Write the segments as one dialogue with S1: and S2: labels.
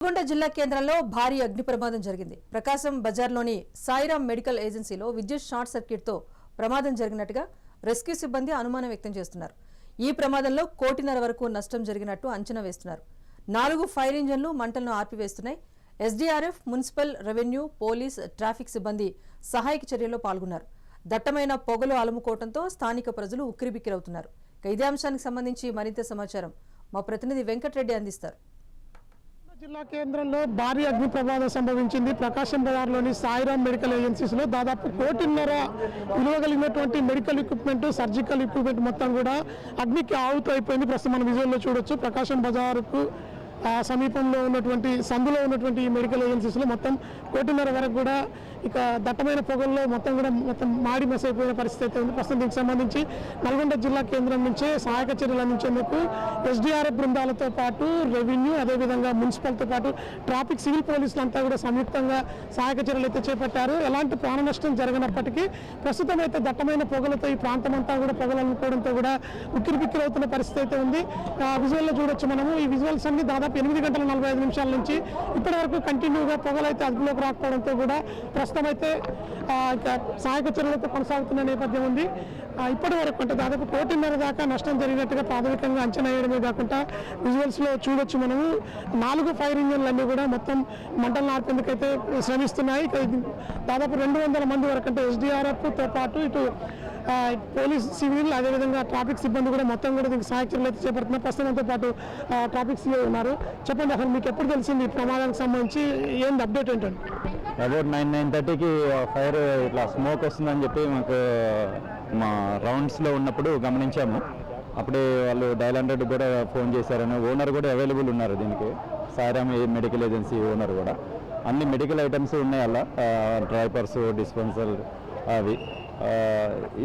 S1: నల్గొండ జిల్లా కేంద్రంలో భారీ అగ్ని ప్రమాదం జరిగింది. ప్రకాశం బజార్లోని సాయిరామ్ మెడికల్ ఏజెన్సీలో విద్యుత్ షార్ట్ సర్క్యూట్తో ప్రమాదం జరిగినట్టుగా రెస్క్యూ సిబ్బంది అనుమానం వ్యక్తం చేస్తున్నారు. ఈ ప్రమాదంలో కోటిన్నర వరకు నష్టం జరిగినట్టు అంచనా వేస్తున్నారు. నాలుగు ఫైర్ ఇంజన్లు మంటలను ఆర్పివేస్తున్నాయి SDRF municipal revenue police traffic సిబ్బంది సహాయక చర్యల్లో పాల్గొన్నారు. దట్టమైన పొగలు అలుముకోవడంతో స్థానిక ప్రజలు ఉక్కిరిబిక్కిరవుతున్నారు. ఇదే అంశానికి సంబంధించి మరింత సమాచారం మా ప్రతినిధి వెంకటరెడ్డి అందిస్తారు.
S2: జిల్లా కేంద్రంలో భారీ అగ్ని ప్రమాదం సంభవించింది. ప్రకాశం బజార్లోని సాయిరామ్ మెడికల్ ఏజెన్సీస్లో దాదాపు కోటిన్నర విలువ కలిగినటువంటి మెడికల్ ఎక్విప్మెంట్ సర్జికల్ ఎక్విప్మెంట్ మొత్తం కూడా అగ్నికి ఆవుతూ అయిపోయింది. ప్రస్తుతం మనం విజువల్లో చూడొచ్చు. ప్రకాశం బజార్కు సమీపంలో ఉన్నటువంటి సందులో ఉన్నటువంటి ఈ మెడికల్ ఏజెన్సీస్లో మొత్తం కోటిన్నర వరకు కూడా ఇక దట్టమైన పొగల్లో మొత్తం కూడా మొత్తం మాడి మసైపోయిన పరిస్థితి అయితే ఉంది. ప్రస్తుతం దీనికి సంబంధించి నల్గొండ జిల్లా కేంద్రం నుంచే సహాయక చర్యలు అందించేందుకు ఎస్డీఆర్ఎఫ్ బృందాలతో పాటు రెవెన్యూ అదేవిధంగా మున్సిపల్తో పాటు ట్రాఫిక్ సివిల్ పోలీసులు అంతా కూడా సంయుక్తంగా సహాయక చర్యలు అయితే చేపట్టారు. ఎలాంటి ప్రాణ నష్టం జరిగినప్పటికీ ప్రస్తుతం అయితే దట్టమైన పొగలతో ఈ ప్రాంతం అంతా కూడా పొగలు అనుకోవడంతో కూడా ఉక్కిరి బిక్కిరి అవుతున్న పరిస్థితి అయితే ఉంది. విజువల్లో చూడొచ్చు మనము. ఈ విజువల్స్ అన్ని దాదాపు ఎనిమిది గంటల నలభై ఐదు నిమిషాల నుంచి ఇప్పటి వరకు కంటిన్యూగా పొగలు అయితే అదుపులోకి రాకపోవడంతో కూడా ప్రస్తుతం అయితే సహాయక చర్యలతో కొనసాగుతున్న నేపథ్యం ఉంది. ఇప్పటి వరకు అంటే దాదాపు కోటిన్నర దాకా నష్టం జరిగినట్టుగా ప్రాథమికంగా అంచనా వేయడమే కాకుండా విజువల్స్లో చూడొచ్చు మనము. నాలుగు ఫైర్ ఇంజన్లు అన్నీ కూడా మొత్తం మంటలు నార్పేందుకైతే శ్రమిస్తున్నాయి. దాదాపు రెండు వందల మంది వరకు అంటే ఎస్డీఆర్ఎఫ్తో పాటు ఇటు పోలీస్ సివిల్ అదేవిధంగా ట్రాఫిక్ సిబ్బంది కూడా మొత్తం కూడా దీనికి సాయచర్యలు అయితే చేపడుతున్నారు. ప్రస్తుతంతో పాటు ట్రాఫిక్ సిఐ ఉన్నారు. చెప్పండి అసలు మీకు ఎప్పుడు తెలిసింది ఈ ప్రమాదానికి సంబంధించి? ఏంది అప్డేట్ ఏంటండి?
S3: అబౌట్ నైన్ నైన్ థర్టీకి ఫైర్ ఇట్లా స్మోక్ వస్తుందని చెప్పి మాకు మా రౌండ్స్లో ఉన్నప్పుడు గమనించాము. అప్పుడే వాళ్ళు డైల్ హండ్రెడ్ కూడా ఫోన్ చేశారని ఓనర్ కూడా అవైలబుల్ ఉన్నారు దీనికి. సాయిరామ్ మెడికల్ ఏజెన్సీ ఓనర్ కూడా. అన్ని మెడికల్ ఐటమ్స్ ఉన్నాయి అలా డ్రైపర్స్ డిస్పెన్సర్ అవి.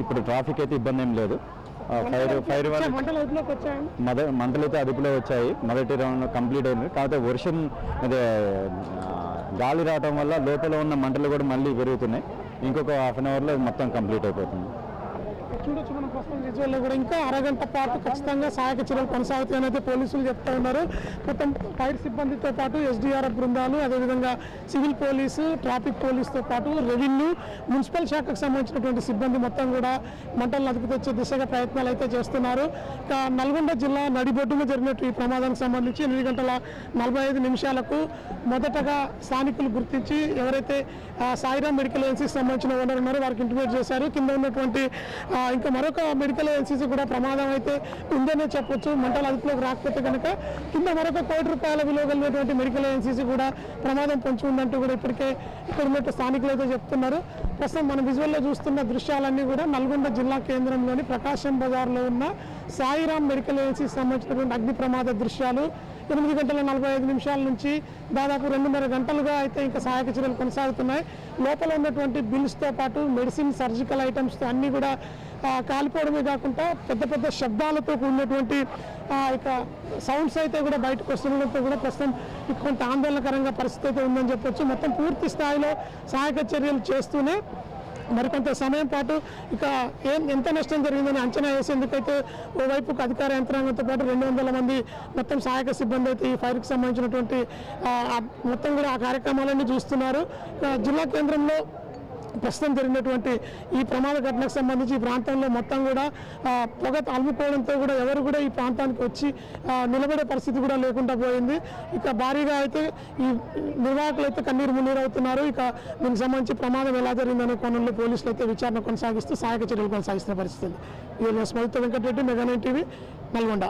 S3: ఇప్పుడు ట్రాఫిక్ అయితే ఇబ్బంది ఏం లేదు. ఫైర్ ఫైర్ మద మంటలైతే అదుపులో వచ్చాయి. మొదటి రౌండ్ కంప్లీట్ అయింది. కాకపోతే వర్షం అదే గాలి రావడం వల్ల లోపల ఉన్న మంటలు కూడా మళ్ళీ పెరుగుతున్నాయి. ఇంకొక హాఫ్ అన్ అవర్లో మొత్తం కంప్లీట్ అయిపోతుంది.
S2: చూడొచ్చు మనం ప్రస్తుతం విజువల్లో కూడా. ఇంకా అరగంట పాటు ఖచ్చితంగా సహాయక చర్యలు కొనసాగుతాయని అయితే పోలీసులు చెప్తా ఉన్నారు. మొత్తం ఫైర్ సిబ్బందితో పాటు ఎస్డీఆర్ఎఫ్ బృందాలు అదేవిధంగా సివిల్ పోలీసు ట్రాఫిక్ పోలీసుతో పాటు రెవెన్యూ మున్సిపల్ శాఖకు సంబంధించినటువంటి సిబ్బంది మొత్తం కూడా మంటలను అదుపు తెచ్చే దిశగా ప్రయత్నాలు అయితే చేస్తున్నారు. ఇక నల్గొండ జిల్లా నడిబొడ్డుగా జరిగినట్టు ఈ ప్రమాదానికి సంబంధించి ఎనిమిది గంటల నలభై ఐదు నిమిషాలకు మొదటగా స్థానికులు గుర్తించి ఎవరైతే సాయిరామ్ మెడికల్ ఏజెన్సీకి సంబంధించిన ఓనర్ ఉన్నారో వారికి ఇంటిమేట్ చేశారు. కింద ఉన్నటువంటి ఇంకా మరొక మెడికల్ ఎల్సీసీ కూడా ప్రమాదం అయితే ఉందనే చెప్పొచ్చు. మంటలు అదుపులోకి రాకపోతే కనుక కింద మరొక కోటి రూపాయల విలువ కలిగినటువంటి మెడికల్ ఎల్సీసీ కూడా ప్రమాదం పొంచి ఉందంటూ కూడా ఇప్పటికే ఇక్కడ ఉన్నట్టు స్థానికులు అయితే చెప్తున్నారు. ప్రస్తుతం మన విజువల్లో చూస్తున్న దృశ్యాలన్నీ కూడా నల్గొండ జిల్లా కేంద్రంలోని ప్రకాశం బజార్లో ఉన్న సాయిరామ్ మెడికల్ ఏజెన్సీకి సంబంధించినటువంటి అగ్ని ప్రమాద దృశ్యాలు ఎనిమిది గంటల నలభై ఐదు నిమిషాల నుంచి దాదాపు రెండున్నర గంటలుగా అయితే ఇంకా సహాయక చర్యలు కొనసాగుతున్నాయి. లోపల ఉన్నటువంటి బిల్స్తో పాటు మెడిసిన్ సర్జికల్ ఐటమ్స్తో అన్నీ కూడా కాలిపోవడమే కాకుండా పెద్ద పెద్ద శబ్దాలతో కూడినటువంటి ఇక సౌండ్స్ అయితే కూడా బయటకు వస్తుండడంతో కూడా ప్రస్తుతం కొంత ఆందోళనకరంగా పరిస్థితి అయితే ఉందని చెప్పొచ్చు. మొత్తం పూర్తి స్థాయిలో సహాయక చర్యలు చేస్తూనే మరికొంత సమయం పాటు ఇక ఏం ఎంత నష్టం జరిగిందని అంచనా వేసేందుకైతే ఓవైపు అధికార యంత్రాంగంతో పాటు రెండు వందల మంది మొత్తం సహాయక సిబ్బంది అయితే ఈ ఫైర్కి సంబంధించినటువంటి మొత్తం కూడా ఆ కార్యక్రమాలన్నీ చూస్తున్నారు. జిల్లా కేంద్రంలో ప్రస్తుతం జరిగినటువంటి ఈ ప్రమాద ఘటనకు సంబంధించి ఈ ప్రాంతంలో మొత్తం కూడా పొగ అలుముకోవడంతో కూడా ఎవరు కూడా ఈ ప్రాంతానికి వచ్చి నిలబడే పరిస్థితి కూడా లేకుండా పోయింది. ఇక భారీగా అయితే ఈ నిర్వాహకులు అయితే కన్నీరు మున్నీరు అవుతున్నారు ఇక దీనికి సంబంధించి ప్రమాదం ఎలా జరిగిందనే కోణంలో పోలీసులు అయితే విచారణ కొనసాగిస్తూ సహాయక చర్యలు కొనసాగిస్తున్న పరిస్థితి ఉంది. ఇది Smriti Venkatareddy mega nine TV Nalgonda.